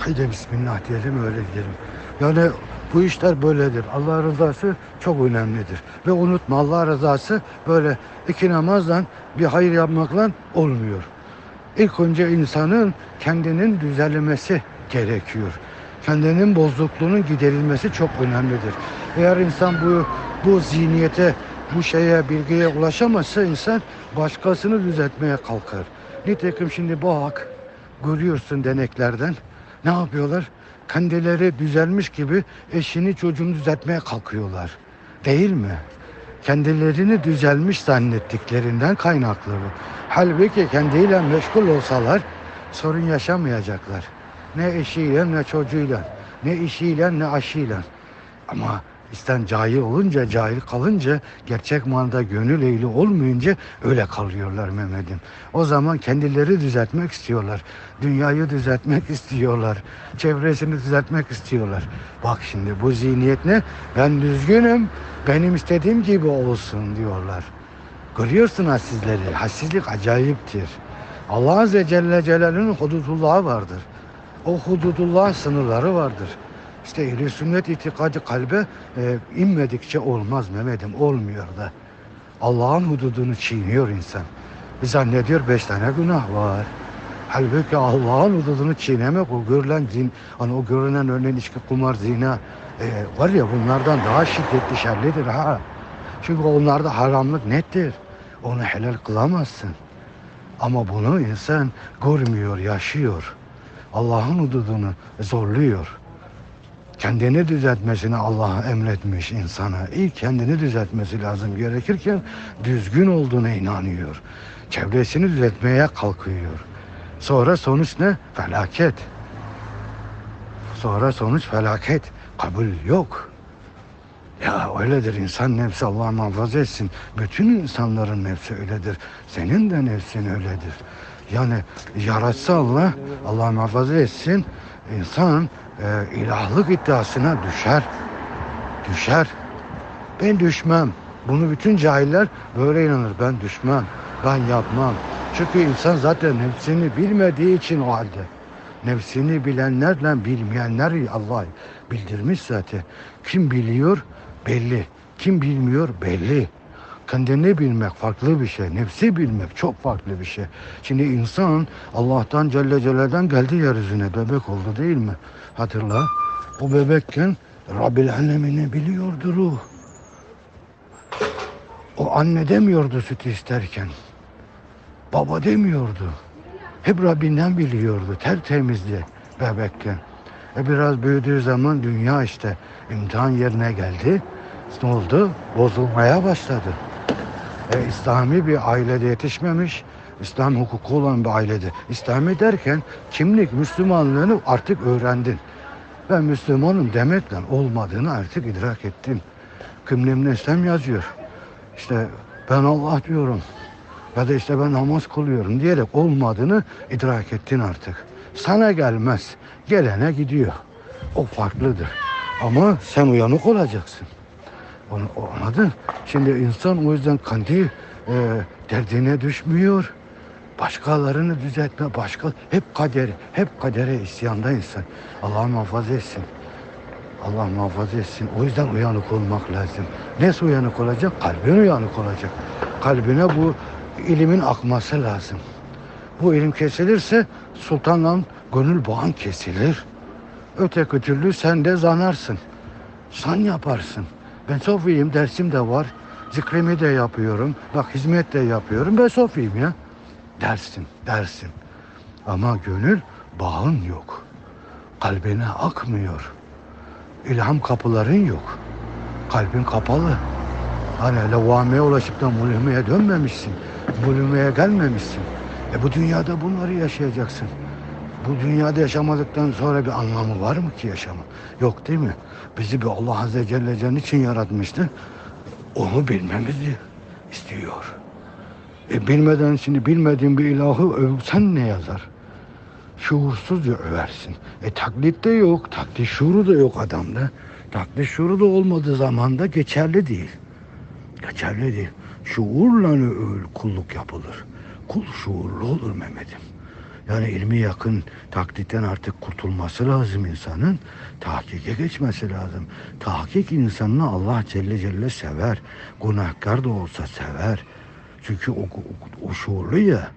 Haydi Bismillah diyelim öyle gidelim. Yani bu işler böyledir. Allah rızası çok önemlidir. Ve unutma Allah rızası böyle iki namazla bir hayır yapmakla olmuyor. İlk önce insanın kendinin düzelmesi gerekiyor. Kendinin bozukluğunun giderilmesi çok önemlidir. Eğer insan bu bu zihniyete, bu şeye, bilgiye ulaşamazsa insan başkasını düzeltmeye kalkar. Nitekim şimdi bu hak görüyorsun deneklerden. Ne yapıyorlar? Kendileri düzelmiş gibi eşini çocuğunu düzeltmeye kalkıyorlar. Değil mi? Kendilerini düzelmiş zannettiklerinden kaynaklı bu. Halbuki kendiyle meşgul olsalar sorun yaşamayacaklar. Ne eşiyle ne çocuğuyla, ne işiyle ne aşıyla. Ama İsten cahil olunca, cahil kalınca, gerçek manada gönül ehli olmayınca öyle kalıyorlar Mehmet'im. O zaman kendileri düzeltmek istiyorlar. Dünyayı düzeltmek istiyorlar. Çevresini düzeltmek istiyorlar. Bak şimdi bu zihniyet ne? Ben düzgünüm, benim istediğim gibi olsun diyorlar. Görüyorsun hassizleri. Hassizlik acayiptir. Allah Azze Celle Celaluhu'nun hududullahı vardır. O hududullah sınırları vardır. İşte ehli sünnet itikadı kalbe e, inmedikçe olmaz Mehmet'im olmuyor da. Allah'ın hududunu çiğniyor insan. Zannediyor beş tane günah var. Halbuki Allah'ın hududunu çiğnemek o görülen zin, hani o görünen örneğin içki, kumar, zina e, var ya bunlardan daha şiddetli şerlidir ha. Çünkü onlarda haramlık nettir. Onu helal kılamazsın. Ama bunu insan görmüyor, yaşıyor. Allah'ın hududunu zorluyor kendini düzeltmesini Allah emretmiş insana. İlk kendini düzeltmesi lazım gerekirken düzgün olduğuna inanıyor. Çevresini düzeltmeye kalkıyor. Sonra sonuç ne? Felaket. Sonra sonuç felaket. Kabul yok. Ya öyledir insan nefsi Allah muhafaza etsin. Bütün insanların nefsi öyledir. Senin de nefsin öyledir. Yani yaratsa Allah, Allah muhafaza etsin. İnsan e, ilahlık iddiasına düşer. Düşer. Ben düşmem. Bunu bütün cahiller böyle inanır. Ben düşmem. Ben yapmam. Çünkü insan zaten nefsini bilmediği için o halde. Nefsini bilenlerle bilmeyenler Allah bildirmiş zaten. Kim biliyor belli. Kim bilmiyor belli. Kendini bilmek farklı bir şey. Nefsi bilmek çok farklı bir şey. Şimdi insan Allah'tan Celle Celal'den geldi yeryüzüne bebek oldu değil mi? Hatırla. O bebekken Rabbil Alemini biliyordu ruh. O anne demiyordu sütü isterken. Baba demiyordu. Hep Rabbinden biliyordu. Tertemizdi bebekken. E biraz büyüdüğü zaman dünya işte imtihan yerine geldi. Ne oldu? Bozulmaya başladı. E, İslami bir ailede yetişmemiş. İslam hukuku olan bir ailede. İslami derken kimlik Müslümanlığını artık öğrendin. Ben Müslümanım demekle olmadığını artık idrak ettim. Kimliğimde İslam yazıyor. İşte ben Allah diyorum. Ya da işte ben namaz kılıyorum diyerek olmadığını idrak ettin artık. Sana gelmez. Gelene gidiyor. O farklıdır. Ama sen uyanık olacaksın. Onu anladın? Şimdi insan o yüzden kendi e, derdine düşmüyor. Başkalarını düzeltme, başka hep kaderi, hep kadere isyanda insan. Allah muhafaza etsin. Allah muhafaza etsin. O yüzden uyanık olmak lazım. Nasıl uyanık olacak? Kalbin uyanık olacak. Kalbine bu ilimin akması lazım. Bu ilim kesilirse sultanla gönül bağın kesilir. Öteki türlü sen de zanarsın. San yaparsın. Ben Sofiyim, dersim de var. Zikrimi de yapıyorum. Bak hizmet de yapıyorum. Ben Sofiyim ya. Dersin, dersin. Ama gönül bağın yok. Kalbine akmıyor. İlham kapıların yok. Kalbin kapalı. Hani levvameye ulaşıp da mulhimeye dönmemişsin. Mulhimeye gelmemişsin. E bu dünyada bunları yaşayacaksın. Bu dünyada yaşamadıktan sonra bir anlamı var mı ki yaşama? Yok değil mi? Bizi bir Allah Azze Celle Celle için yaratmıştı. Onu bilmemizi istiyor. E bilmeden şimdi bilmediğin bir ilahı övsen ne yazar? Şuursuzca översin. E taklit de yok, taklit şuuru da yok adamda. Taklit şuuru da olmadığı zaman da geçerli değil. Geçerli değil. Şuurla kulluk yapılır. Kul şuurlu olur Mehmet'im. Yani ilmi yakın taklitten artık kurtulması lazım insanın. Tahkike geçmesi lazım. Tahkik insanını Allah Celle Celle sever. Günahkar da olsa sever. Çünkü o, o, o şuurlu ya.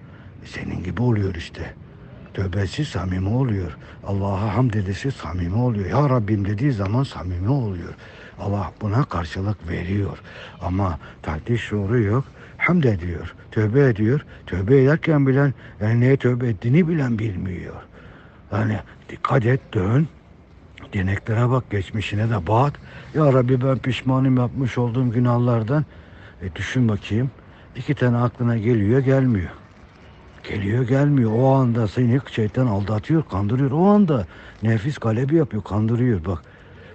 Senin gibi oluyor işte. Tövbesi samimi oluyor. Allah'a hamd edesi samimi oluyor. Ya Rabbim dediği zaman samimi oluyor. Allah buna karşılık veriyor. Ama takdir şuuru yok. Hamd ediyor. Tövbe ediyor. Tövbe ederken bilen yani neye tövbe ettiğini bilen bilmiyor. Yani dikkat et dön. Deneklere bak geçmişine de bak. Ya Rabbi ben pişmanım yapmış olduğum günahlardan. E düşün bakayım. İki tane aklına geliyor gelmiyor. Geliyor gelmiyor. O anda seni şeytan aldatıyor, kandırıyor. O anda nefis galebi yapıyor, kandırıyor. Bak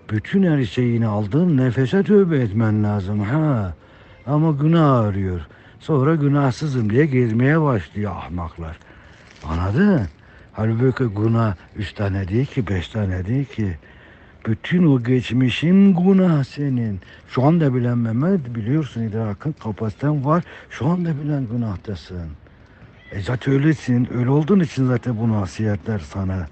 bütün her şeyini aldığın nefese tövbe etmen lazım. Ha. Ama günah arıyor. Sonra günahsızım diye gezmeye başlıyor ahmaklar. Anladın? Halbuki günah üç tane değil ki, beş tane değil ki. Bütün o geçmişin günah senin. Şu anda bilen Mehmet biliyorsun idrakın kapasiten var. Şu anda bilen günahtasın. E zaten öylesin. Öyle olduğun için zaten bu nasihatler sana.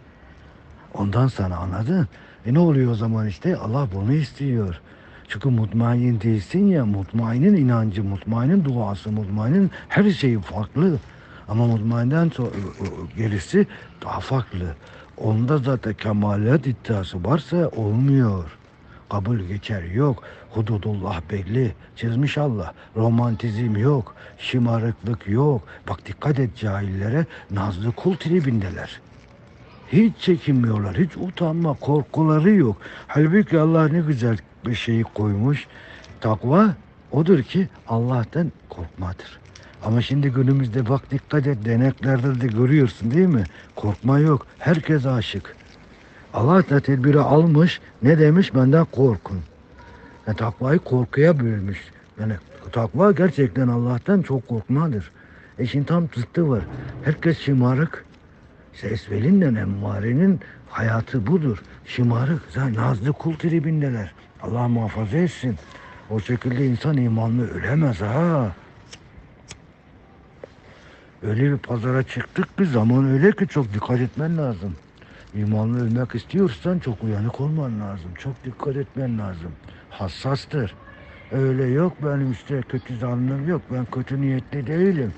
Ondan sana anladın? E ne oluyor o zaman işte? Allah bunu istiyor. Çünkü mutmain değilsin ya. Mutmainin inancı, mutmainin duası, mutmainin her şeyi farklı. Ama mutmainden sonra gerisi daha farklı. Onda zaten kemalat iddiası varsa olmuyor. Kabul geçer yok. Hududullah belli. Çizmiş Allah. Romantizm yok. Şımarıklık yok. Bak dikkat et cahillere. Nazlı kul tribindeler. Hiç çekinmiyorlar. Hiç utanma, korkuları yok. Halbuki Allah ne güzel bir şeyi koymuş. Takva odur ki Allah'tan korkmadır. Ama şimdi günümüzde bak dikkat et deneklerde de görüyorsun değil mi? Korkma yok. Herkes aşık. Allah da tedbiri almış. Ne demiş? Benden korkun. Yani takvayı korkuya bölmüş. Yani takva gerçekten Allah'tan çok korkmadır. İşin tam zıttı var. Herkes şımarık. İşte Esvel'in de emmarenin hayatı budur. Şımarık. Zaten nazlı kul tribindeler. Allah muhafaza etsin. O şekilde insan imanlı ölemez ha. Öyle bir pazara çıktık ki zaman öyle ki çok dikkat etmen lazım. İmanlı ölmek istiyorsan çok uyanık olman lazım. Çok dikkat etmen lazım. Hassastır. Öyle yok benim işte kötü zannım yok. Ben kötü niyetli değilim.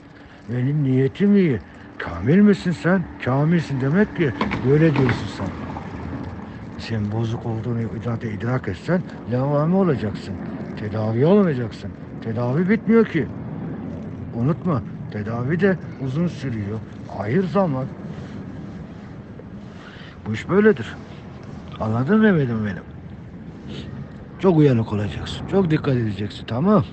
Benim niyetim iyi. Kamil misin sen? Kamilsin demek ki böyle diyorsun sen. Sen bozuk olduğunu zaten idrak etsen devamı olacaksın. Tedavi olmayacaksın. Tedavi bitmiyor ki. Unutma tedavi de uzun sürüyor. Hayır zaman. Bu iş böyledir. Anladın mı benim benim? Çok uyanık olacaksın. Çok dikkat edeceksin tamam.